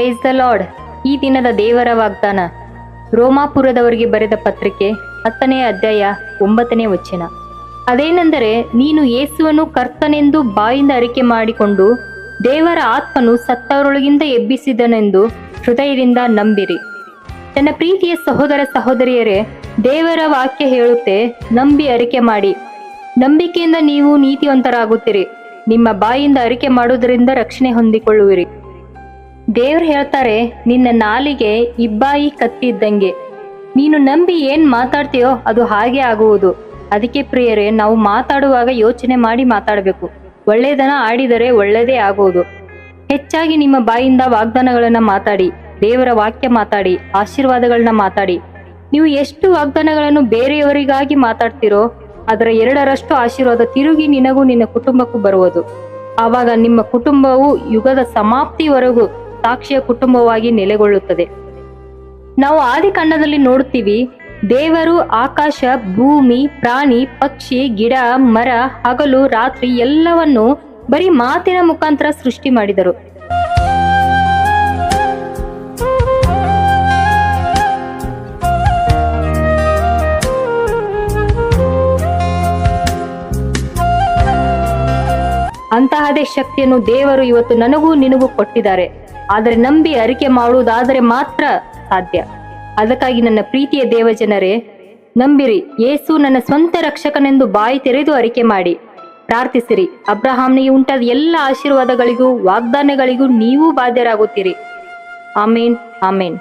Praise the lord ಈ ದಿನದ ದೇವರ ವಾಗ್ದಾನ. ರೋಮಾಪುರದವರಿಗೆ ಬರೆದ ಪತ್ರಿಕೆ ಹತ್ತನೇ ಅಧ್ಯಾಯ ಒಂಬತ್ತನೇ ವಚನ. ಅದೇನೆಂದರೆ, ನೀನು ಯೇಸುವನ್ನು ಕರ್ತನೆಂದು ಬಾಯಿಂದ ಅರಿಕೆ ಮಾಡಿಕೊಂಡು ದೇವರ ಆತ್ಮನು ಸತ್ತವರೊಳಗಿಂದ ಎಬ್ಬಿಸಿದನೆಂದು ಹೃದಯದಿಂದ ನಂಬಿರಿ. ನನ್ನ ಪ್ರೀತಿಯ ಸಹೋದರ ಸಹೋದರಿಯರೇ, ದೇವರ ವಾಕ್ಯ ಹೇಳುತ್ತೆ, ನಂಬಿ ಅರಿಕೆ ಮಾಡಿ. ನಂಬಿಕೆಯಿಂದ ನೀವು ನೀತಿವಂತರಾಗುತ್ತೀರಿ. ನಿಮ್ಮ ಬಾಯಿಂದ ಅರಿಕೆ ಮಾಡುವುದರಿಂದ ರಕ್ಷಣೆ ಹೊಂದಿಕೊಳ್ಳುವಿರಿ. ದೇವ್ರು ಹೇಳ್ತಾರೆ, ನಿನ್ನ ನಾಲಿಗೆ ಇಬ್ಬಾಯಿ ಕತ್ತಿದ್ದಂಗೆ. ನೀನು ನಂಬಿ ಏನ್ ಮಾತಾಡ್ತೀಯೋ ಅದು ಹಾಗೆ ಆಗುವುದು. ಅದಕ್ಕೆ ಪ್ರಿಯರೇ, ನಾವು ಮಾತಾಡುವಾಗ ಯೋಚನೆ ಮಾಡಿ ಮಾತಾಡಬೇಕು. ಒಳ್ಳೆಯದನ್ನ ಆಡಿದರೆ ಒಳ್ಳೆಯದೇ ಆಗುವುದು. ಹೆಚ್ಚಾಗಿ ನಿಮ್ಮ ಬಾಯಿಂದ ವಾಗ್ದಾನಗಳನ್ನ ಮಾತಾಡಿ, ದೇವರ ವಾಕ್ಯ ಮಾತಾಡಿ, ಆಶೀರ್ವಾದಗಳನ್ನ ಮಾತಾಡಿ. ನೀವು ಎಷ್ಟು ವಾಗ್ದಾನಗಳನ್ನು ಬೇರೆಯವರಿಗಾಗಿ ಮಾತಾಡ್ತಿರೋ, ಅದರ ಎರಡರಷ್ಟು ಆಶೀರ್ವಾದ ತಿರುಗಿ ನಿನಗೂ ನಿನ್ನ ಕುಟುಂಬಕ್ಕೂ ಬರುವುದು. ಆವಾಗ ನಿಮ್ಮ ಕುಟುಂಬವು ಯುಗದ ಸಮಾಪ್ತಿವರೆಗೂ ಸಾಕ್ಷಿಯ ಕುಟುಂಬವಾಗಿ ನೆಲೆಗೊಳ್ಳುತ್ತದೆ. ನಾವು ಆದಿ ಕಂಡದಲ್ಲಿ ನೋಡುತ್ತೀವಿ, ದೇವರು ಆಕಾಶ, ಭೂಮಿ, ಪ್ರಾಣಿ, ಪಕ್ಷಿ, ಗಿಡ, ಮರ, ಹಗಲು, ರಾತ್ರಿ ಎಲ್ಲವನ್ನು ಬರೀ ಮಾತಿನ ಮುಖಾಂತರ ಸೃಷ್ಟಿ ಮಾಡಿದರು. ಅಂತಹದೇ ಶಕ್ತಿಯನ್ನು ದೇವರು ಇವತ್ತು ನನಗೂ ನಿನಗೂ ಕೊಟ್ಟಿದ್ದಾರೆ. ಆದರೆ ನಂಬಿ ಅರಿಕೆ ಮಾಡುವುದಾದರೆ ಮಾತ್ರ ಸಾಧ್ಯ. ಅದಕ್ಕಾಗಿ ನನ್ನ ಪ್ರೀತಿಯ ದೇವಜನರೇ, ನಂಬಿರಿ, ಯೇಸು ನನ್ನ ಸ್ವಂತ ರಕ್ಷಕನೆಂದು ಬಾಯಿ ತೆರೆದು ಅರಿಕೆ ಮಾಡಿ. ಪ್ರಾರ್ಥಿಸಿರಿ ಅಬ್ರಹಾಂನಿಗೆ ಉಂಟಾದ ಎಲ್ಲ ಆಶೀರ್ವಾದಗಳಿಗೂ ವಾಗ್ದಾನಗಳಿಗೂ ನೀವು ಬಾಧ್ಯರಾಗುತ್ತೀರಿ. ಆಮೇನ್ ಆಮೇನ್.